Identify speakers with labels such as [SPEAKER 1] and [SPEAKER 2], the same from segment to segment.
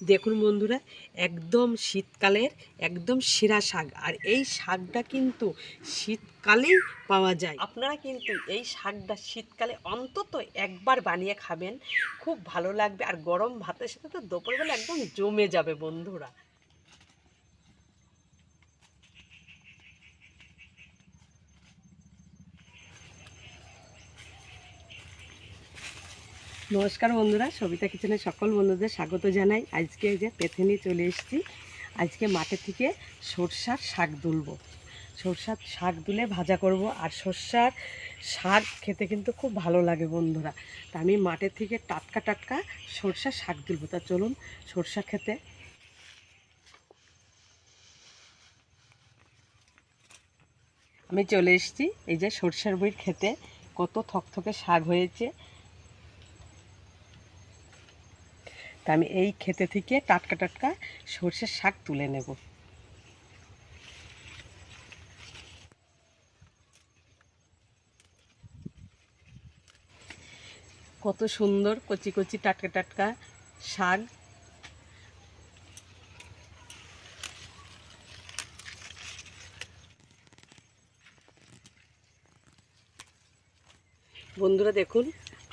[SPEAKER 1] দেখুন বন্ধুরা, একদম শীতকালের একদম সেরা শাক। আর এই শাকটা কিন্তু শীতকালেই পাওয়া যায়। আপনারা কিন্তু এই শাকটা শীতকালে অন্তত একবার বানিয়ে খাবেন, খুব ভালো লাগবে। আর গরম ভাতের সাথে তো দুপুরবেলা একদম জমে যাবে বন্ধুরা। নমস্কার বন্ধুরা, সবিতা কিচেনে সকল বন্ধুদের স্বাগত জানাই। আজকে এই যে পেথে নিয়ে চলে এসেছি। আজকে মাঠে থেকে সরষার শাক তুলবো সরষার শাক তুলে ভাজা করব। আর সরষার শাক খেতে কিন্তু খুব ভালো লাগে বন্ধুরা। তা আমি মাঠের থেকে টাটকা টাটকা সরষার শাক তুলবো তা চলুন সরষা খেতে। আমি চলে এসেছি এই যে সরষার বই খেতে। কত থকথকে শাক হয়েছে। তা আমি এই খেতে থেকে টাটকা টাটকা সর্ষের শাক তুলে নেব। কত সুন্দর কচি কচি টাটকা টাটকা শাক। বন্ধুরা দেখুন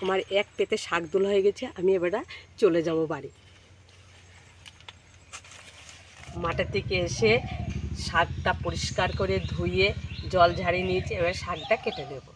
[SPEAKER 1] আমার এক পেতে শাক দোল হয়ে গেছে, আমি এবারে চলে যাব বাড়ি। মাঠের থেকে এসে শাকটা পরিষ্কার করে ধুয়ে জল ঝাড়িয়ে নিয়েছি, এবার শাকটা কেটে নেব।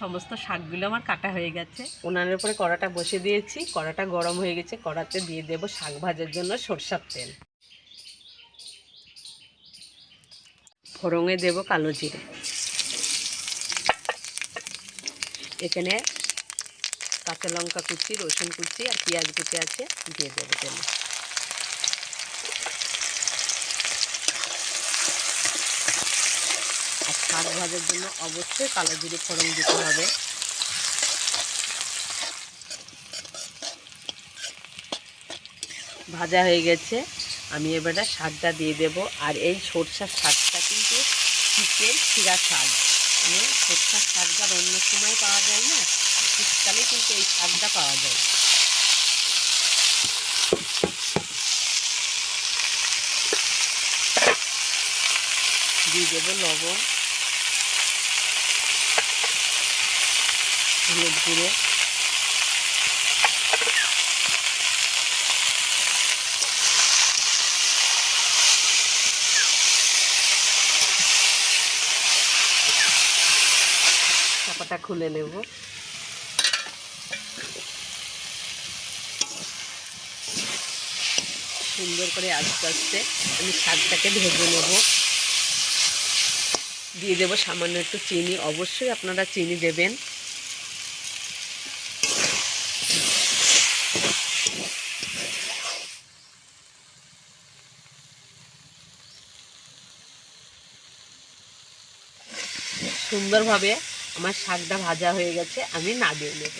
[SPEAKER 1] সমস্ত শাকগুলো আমার কাটা হয়ে গেছে। উনানের উপরে কড়াটা বসে দিয়েছি। কড়াটা গরম হয়ে গেছে, কড়াতে দিয়ে দেব শাক ভাজার জন্য সরষার তেল। ফোড়ঙে দেব কালো জিরে। এখানে কাঁচা লঙ্কা কুচি, রসুন কুচি আর পেঁয়াজ কুচি আছে, দিয়ে দেবো তেলে। শাক ভাজার জন্য অবশ্যই কালো জিরে ফোড়ন দিতে হবে। ভাজা হয়ে গেছে। আমি এবারে শাকটা দিয়ে দেব। আর এই সরষার শাকটা কিন্তু শীতের শিরা শাক। মানে সরষার শাকটা অন্য সময় পাওয়া যায় না, শীতকালে কিন্তু এই শাকটা পাওয়া যায়। দিয়ে দেবো লবণ। হলুদ গুঁড়ো। চাপাটা খুলে নেব। সুন্দর করে আস্তে আস্তে আমি শাকটাকে ভেজে নেব। দিয়ে দেবো সামান্য একটু চিনি। অবশ্যই আপনারা চিনি দেবেন। সুন্দরভাবে আমার শাকটা ভাজা হয়ে গেছে আমি নামিয়ে নেব।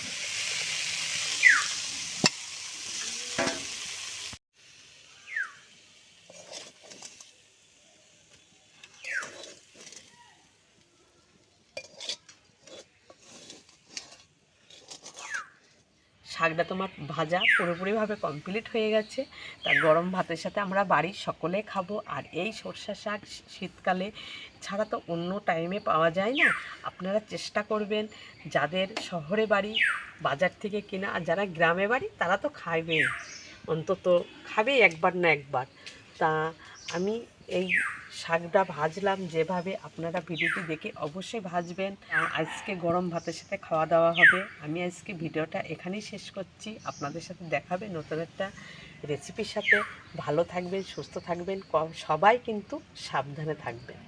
[SPEAKER 1] শাকটা তোমার ভাজা পুরোপুরিভাবে কমপ্লিট হয়ে গেছে। তা গরম ভাতের সাথে আমরা বাড়ির সকলে খাব। আর এই সর্ষা শাক শীতকালে ছাড়া তো অন্য টাইমে পাওয়া যায় না। আপনারা চেষ্টা করবেন যাদের শহরে বাড়ি, বাজার থেকে কেনা, আর যারা গ্রামে বাড়ি, তারা তো খাবে অন্তত খাবে একবার না একবার। তা আমি এই শাকটা ভাজলাম যেভাবে আপনারা ভিডিওটি দেখে অবশ্যই ভাজবেন। আজকে গরম ভাতের সাথে খাওয়া দাওয়া হবে। আমি আজকে ভিডিওটা এখানেই শেষ করছি। আপনাদের সাথে দেখাবে নতুন একটা রেসিপির সাথে। ভালো থাকবেন, সুস্থ থাকবেন। কম সবাই কিন্তু সাবধানে থাকবেন।